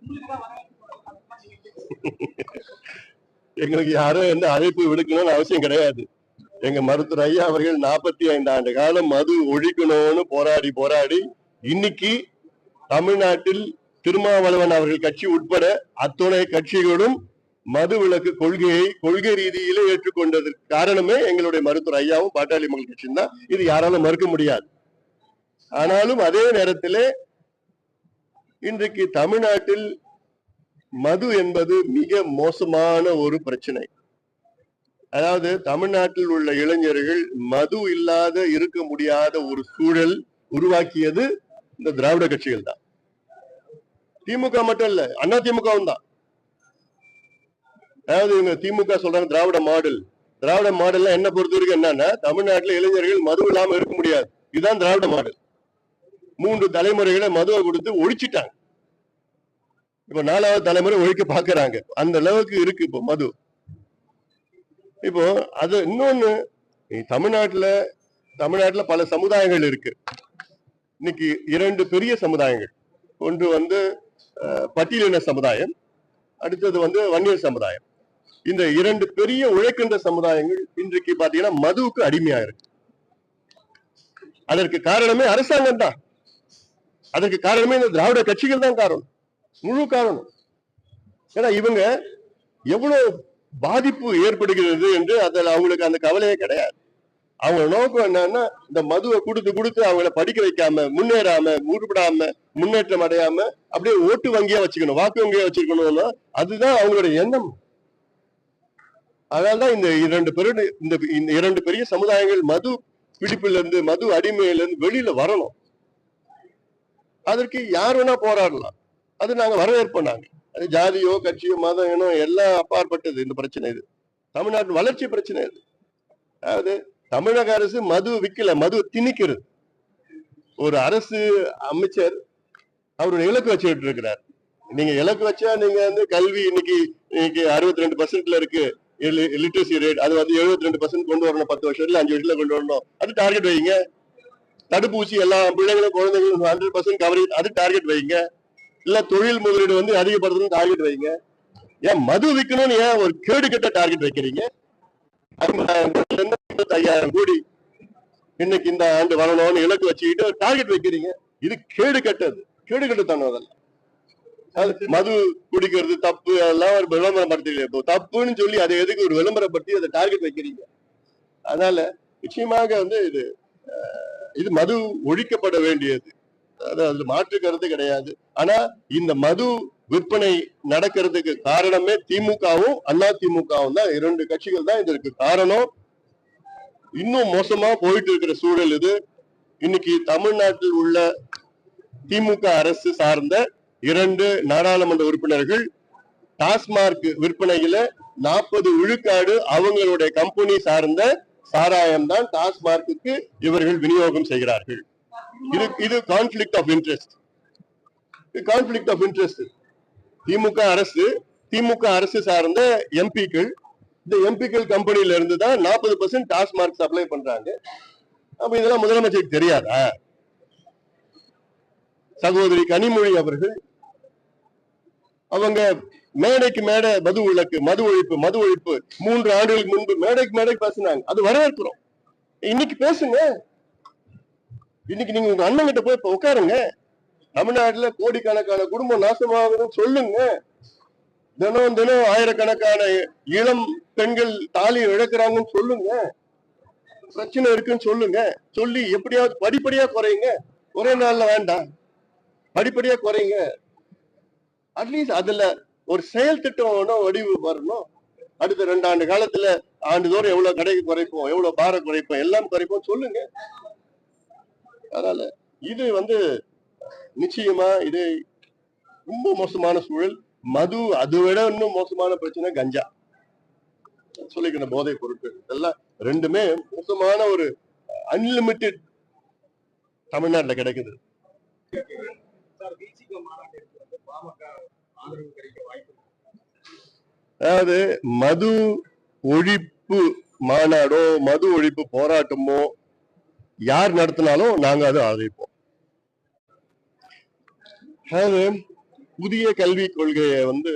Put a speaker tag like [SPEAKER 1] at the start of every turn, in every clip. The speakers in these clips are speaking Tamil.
[SPEAKER 1] எங்களுக்கு யாரும் எந்த அழைப்பு விடுக்கணும்னு அவசியம் கிடையாது. எங்க மருத்துவர் ஐயா அவர்கள் நாற்பத்தி ஐந்து ஆண்டு காலம் மது ஒழிக்கணும்னு போராடி போராடி இன்னைக்கு தமிழ்நாட்டில் திருமாவளவன் அவர்கள் கட்சி உட்பட அத்துணை கட்சிகளும் மது விலக்கு கொள்கையை கொள்கை ரீதியிலே ஏற்றுக்கொண்டதற்கு காரணமே எங்களுடைய மருத்துவர் ஐயாவும் பாட்டாளி மக்கள் கட்சியும் தான். இது யாராலும் மறுக்க முடியாது. ஆனாலும் அதே நேரத்திலே இன்றைக்கு தமிழ்நாட்டில் மது என்பது மிக மோசமான ஒரு பிரச்சனை. அதாவது தமிழ்நாட்டில் உள்ள இளைஞர்கள் மது இல்லாத இருக்க முடியாத ஒரு சூழல் உருவாக்கியது இந்த திராவிட கட்சிகள் தான். திமுக மட்டும் இல்ல அண்ணா திமுகவும் தான். அதாவது இவங்க திமுக சொல்றாங்க திராவிட மாடல். திராவிட மாடல்ல என்ன பொறுத்த வரைக்கும் என்னன்னா தமிழ்நாட்டுல இளைஞர்கள் மது இல்லாம இருக்க முடியாது. இதுதான் திராவிட மாடல். மூன்று தலைமுறைகளை மதுவை கொடுத்து ஒழிச்சிட்டாங்க. இப்ப நாலாவது தலைமுறை ஒழிக்க பாக்குறாங்க. அந்த அளவுக்கு இருக்கு இப்போ மது. இப்போ அது இன்னொன்னு தமிழ்நாட்டுல தமிழ்நாட்டுல பல சமுதாயங்கள் இருக்கு. இன்னைக்கு இரண்டு பெரிய சமுதாயங்கள். ஒன்று வந்து பட்டியலின சமுதாயம் அடுத்தது வந்து வன்னியர் சமுதாயம். இந்த இரண்டு பெரிய உழைக்கின்ற சமுதாயங்கள் இன்றைக்கு பாத்தீங்கன்னா மதுவுக்கு அடிமையா இருக்கு அதற்கு காரணமே அரசாங்கம் தான் அதற்கு காரணமே இந்த திராவிட கட்சிகள் தான் காரணம். முழு காரணம். ஏன்னா இவங்க எவ்வளவு பாதிப்பு ஏற்படுகிறது என்று அதில் அவங்களுக்கு அந்த கவலையே கிடையாது. அவங்க நோக்கம் என்னன்னா இந்த மதுவை கொடுத்து கொடுத்து அவங்கள படிக்க வைக்காம முன்னேறாம உருப்படாம முன்னேற்றம் அடையாம அப்படியே ஓட்டு வங்கியா வச்சுக்கணும் வாக்கு வங்கியா வச்சுக்கணும்னா அதுதான் அவங்களுடைய எண்ணம். அதனால்தான் இந்த இரண்டு பெரு இந்த இந்த இரண்டு பெரிய சமுதாயங்கள் மது பிடிப்புல இருந்து மது அடிமையில இருந்து வெளியில வரணும். அதற்கு யார் வேணா போராடலாம். அது நாங்க வரவேற்போம் நாங்க. அது ஜாதியோ கட்சியோ மதம் இனம் எல்லாம் அப்பாற்பட்டது இந்த பிரச்சனை இது. தமிழ்நாட்டு வளர்ச்சி பிரச்சனை இது. அதாவது தமிழக அரசு மது விற்கல மது திணிக்கிறது. ஒரு அரசு அமைச்சர் அவருடைய இலக்கு வச்சுட்டு இருக்கிறார் நீங்க இலக்கு வச்சா நீங்க வந்து கல்வி இன்னைக்கு இன்னைக்கு அறுபத்தி ரெண்டு பர்சன்ட்ல இருக்கு லிட்ரஸி ரேட் அது வந்து எழுபத்தி ரெண்டு பர்சன்ட் கொண்டு வரணும். பத்து வருஷத்துல அஞ்சு வருஷத்துல கொண்டு வரணும். அது டார்கெட் வைங்க. தடுப்பூசி எல்லா பிள்ளைங்களும் குழந்தைகளும் ஹண்ட்ரட் பர்சன்ட் கவரேஜ் அது டார்கெட் வைங்க. இல்ல தொழில் முதலீடு வந்து அதிகப்படுத்தணும் டார்கெட் வைங்க. ஏன் மது விற்கணும்னு ஏன் ஒரு கேடு கட்ட டார்கெட் வைக்கிறீங்க? ஐயாயிரம் கோடி இன்னைக்கு இந்த ஆண்டு வரணும்னு இலக்கு வச்சுக்கிட்டு டார்கெட் வைக்கிறீங்க. இது கேடு கட்டது. கேடு கட்டத்தானோ அதெல்லாம். மது குடிக்கிறது தப்பு. அதெல்லாம் ஒரு விளம்பரப்படுத்தி இப்போ தப்புன்னு சொல்லி அதை எதுக்கு ஒரு விளம்பரப்படுத்தி அதை டார்கெட் வைக்கிறீங்க? அதனால நிச்சயமாக வந்து இது அஹ், இது மது ஒழிக்கப்பட வேண்டியது. அது அதுல மாற்று கருத்து கிடையாது. ஆனா இந்த மது விற்பனை நடக்கிறதுக்கு காரணமே திமுகவும் அண்ணா திமுகவும் தான். இரண்டு கட்சிகள் தான் இதற்கு காரணம் இன்னும் மோசமா போயிட்டு இருக்கிற சூழல் இது. இன்னைக்கு தமிழ்நாட்டில் உள்ள திமுக அரசு சார்ந்த இரண்டு நாடாளுமன்ற உறுப்பினர்கள் டாஸ்மார்க் விற்பனையில நாற்பது விழுக்காடு அவங்களுடைய கம்பெனி சார்ந்த சாராயம் தான் டாஸ்மார்க்கு இவர்கள் விநியோகம் செய்கிறார்கள். இது இது conflict of interest conflict of interest DMK அரசு திமுக அரசு சார்ந்த எம்பிக்கள் இந்த எம்பிக்கள் கம்பெனில இருந்து தான் நாற்பது பர்சன்ட் டாஸ்மார்க் சப்ளை பண்றாங்க. அப்ப இதெல்லாம் முதலமைச்சருக்கு தெரியாதா? சகோதரி கனிமொழி அவர்கள் அவங்க மேடைக்கு மேடை மது விளக்கு மது ஒழிப்பு மது ஒழிப்பு. மூன்று ஆண்டுகளுக்கு முன்பு மேடைக்கு மேடைக்கு பேசினாங்க. அது வரவேற்கிறோம் இன்னைக்கு பேசுங்க. இன்னைக்கு நீங்க உங்க அண்ணன் கிட்ட போய் இப்ப உட்காருங்க. தமிழ்நாட்டுல கோடிக்கணக்கான குடும்பம் நாசமாகுதுன்னு சொல்லுங்க. தினம் தினம் ஆயிரக்கணக்கான இளம் பெண்கள் தாலி இழக்கிறாங்கன்னு சொல்லுங்க. பிரச்சனை இருக்குன்னு சொல்லுங்க. சொல்லி எப்படியாவது படிப்படியா குறையுங்க ஒரே நாள்ல வேண்டாம். படிப்படியா குறையுங்க அட்லீஸ்ட் அதுல ஒரு செயல் திட்டம் வடிவு வரணும். அடுத்த ரெண்டு ஆண்டு காலத்துல ஆண்டுதோறும் எவ்வளவு கடைக்கு குறைப்போம் எவ்வளவு பார குறைப்போம் எல்லாம் குறைப்போம் சொல்லுங்க. அதனால இது வந்து நிச்சயமா இது ரொம்ப மோசமான சூழல். மது அதை விட இன்னும் மோசமான பிரச்சனை கஞ்சா. சொல்லிக்கிற போதை பொருட்கள் இதெல்லாம் ரெண்டுமே மோசமான ஒரு அன்லிமிட்டெட் தமிழ்நாட்டுல கிடைக்குது. அதாவது மது ஒழிப்பு மாநாடோ மது ஒழிப்பு போராட்டமோ யார் நடத்தினாலும் நாங்க அதை ஆதரிப்போம். அதாவது புதிய கல்விக் கொள்கையை வந்து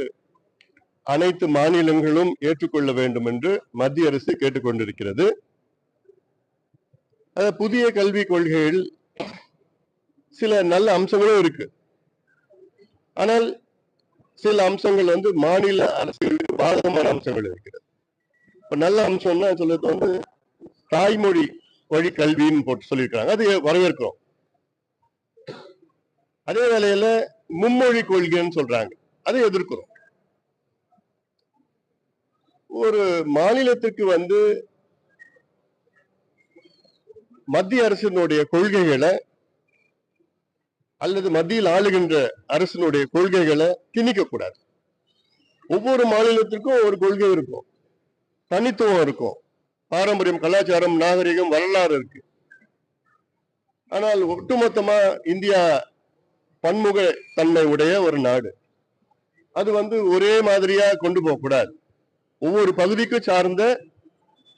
[SPEAKER 1] அனைத்து மாநிலங்களும் ஏற்றுக்கொள்ள வேண்டும் என்று மத்திய அரசு கேட்டுக்கொண்டிருக்கிறது. புதிய கல்விக் கொள்கையில் சில நல்ல அம்சங்களும் இருக்கு. ஆனால் சில அம்சங்கள் வந்து மாநில அரசுகளுக்கு பாதகமான அம்சங்கள் இருக்கிறது. இப்போ நல்ல அம்சம்னா சொல்றது வந்து தாய்மொழி வழி கல்வின்னு போட்டு சொல்லியிருக்காங்க அது வரவேற்கிறோம். அதே வேளையில மும்மொழி கொள்கைன்னு சொல்றாங்க. அதை எதிர்க்கிறோம். ஒரு மாநிலத்துக்கு வந்து மத்திய அரசினுடைய கொள்கைகளை அல்லது மத்தியில் ஆளுகின்ற அரசனுடைய கொள்கைகளை திணிக்க கூடாது. ஒவ்வொரு மாநிலத்திற்கும் ஒரு கொள்கை இருக்கும். தனித்துவம் இருக்கும். பாரம்பரியம் கலாச்சாரம் நாகரிகம் வரலாறு இருக்கு. ஆனால் ஒட்டுமொத்தமா இந்தியா பன்முக தன்மை உடைய ஒரு நாடு. அது வந்து ஒரே மாதிரியா கொண்டு போகக்கூடாது கூடாது. ஒவ்வொரு பகுதிக்கும் சார்ந்த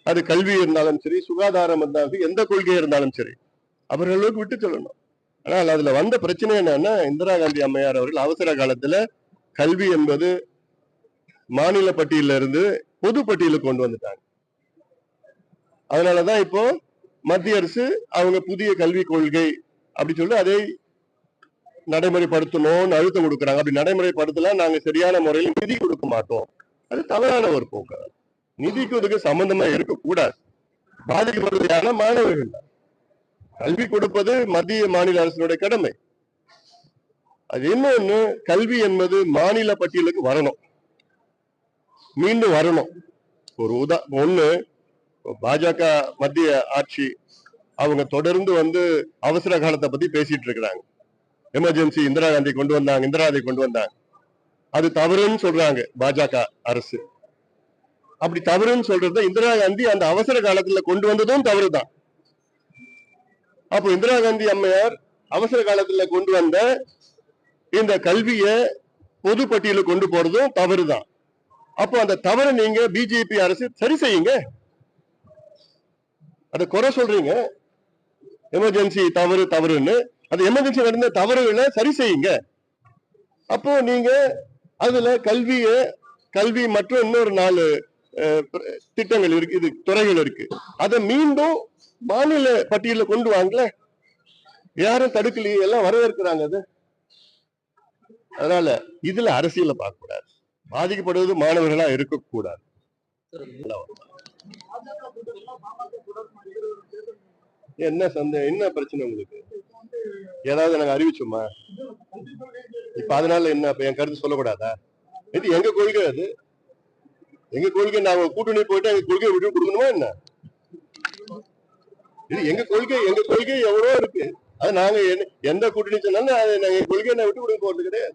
[SPEAKER 1] அது கல்வி இருந்தாலும் சரி சுகாதாரம் இருந்தாலும் எந்த கொள்கை இருந்தாலும் சரி அவர்களுக்கு விட்டு சொல்லணும். ஆனால் அதுல வந்த பிரச்சனை என்னன்னா இந்திரா காந்தி அம்மையார் அவர்கள் அவசர காலத்துல கல்வி என்பது மாநில பட்டியல இருந்து பொது பட்டியலுக்கு கொண்டு வந்துட்டாங்க. அதனாலதான் இப்போ மத்திய அரசு அவங்க புதிய கல்விக் கொள்கை அப்படி சொல்லி அதை நடைமுறைப்படுத்தணும்னு அழுத்தம் கொடுக்குறாங்க. அப்படி நடைமுறைப்படுத்தலாம் நாங்க சரியான முறையில் நிதி கொடுக்க மாட்டோம். அது தவறான ஒரு போக்கு. நிதிக்கு இதுக்கு சம்பந்தமா இருக்கக்கூடாது. பாதிக்கப்படுறது மாணவர்கள். தான். கல்வி கொடுப்பது மத்திய மாநில அரசினுடைய கடமை. அது இன்னொன்னு கல்வி என்பது மாநில பட்டியலுக்கு வரணும். மீண்டும் வரணும். ஒரு உதா ஒண்ணு பாஜக மத்திய ஆட்சி அவங்க தொடர்ந்து வந்து அவசர காலத்தை பத்தி பேசிட்டு இருக்கிறாங்க. எமர்ஜென்சி இந்திரா காந்தி கொண்டு வந்தாங்க இந்திரா காந்தி கொண்டு வந்தாங்க. அது தவறுன்னு சொல்றாங்க பாஜக அரசு. அப்படி தவறுன்னு சொல்றது இந்திரா காந்தி அந்த அவசர காலத்துல கொண்டு வந்ததும் தவறுதான். அப்போ இந்திரா காந்தி அம்மையார் அவசர காலத்துல கொண்டு வந்த இந்த கல்வியை பொது பட்டியலில் கொண்டு போறதும் தவறு தான் அப்போ அந்த தவறை நீங்க பிஜேபி அரசு சரி செய்யுங்க. அதை குறை சொல்றீங்க. எமர்ஜென்சி தவறு தவறுன்னு. அது எமர்ஜென்சி நடந்த தவறுகளை சரி செய்யுங்க. அப்போ நீங்க அதுல கல்விய கல்வி மற்றும் இன்னொரு நாலு திட்டங்கள் இருக்கு இது துறைகள் இருக்கு. அதை மீண்டும் மாநில பட்டியல கொண்டு வாங்கல. யாரும் தடுக்கலையே எல்லாம் வரவேற்கிறாங்க அது. அதனால இதுல அரசியல பார்க்க கூடாது பாதிக்கப்படுவது மாணவர்களா இருக்கக்கூடாது. என்ன சந்த என்ன பிரச்சனை உங்களுக்கு? ஏதாவது நாங்க அறிவிச்சோமா? இப்ப அதனால என்ன இப்ப என் கருத்து சொல்லக்கூடாதா? இது எங்க கொள்கை அது? எங்க கொள்கை நாங்க கூட்டணி போயிட்டு எங்க கொள்கையை விட்டு கொடுக்கணுமா என்ன? இது எங்க கொள்கை எங்க கொள்கை எவ்வளோ இருக்கு. அது நாங்க என்ன- எந்த கூட்டணி சொன்னாலும் அது நாங்க கொள்கையை விட்டு கொடுக்க போறது கிடையாது.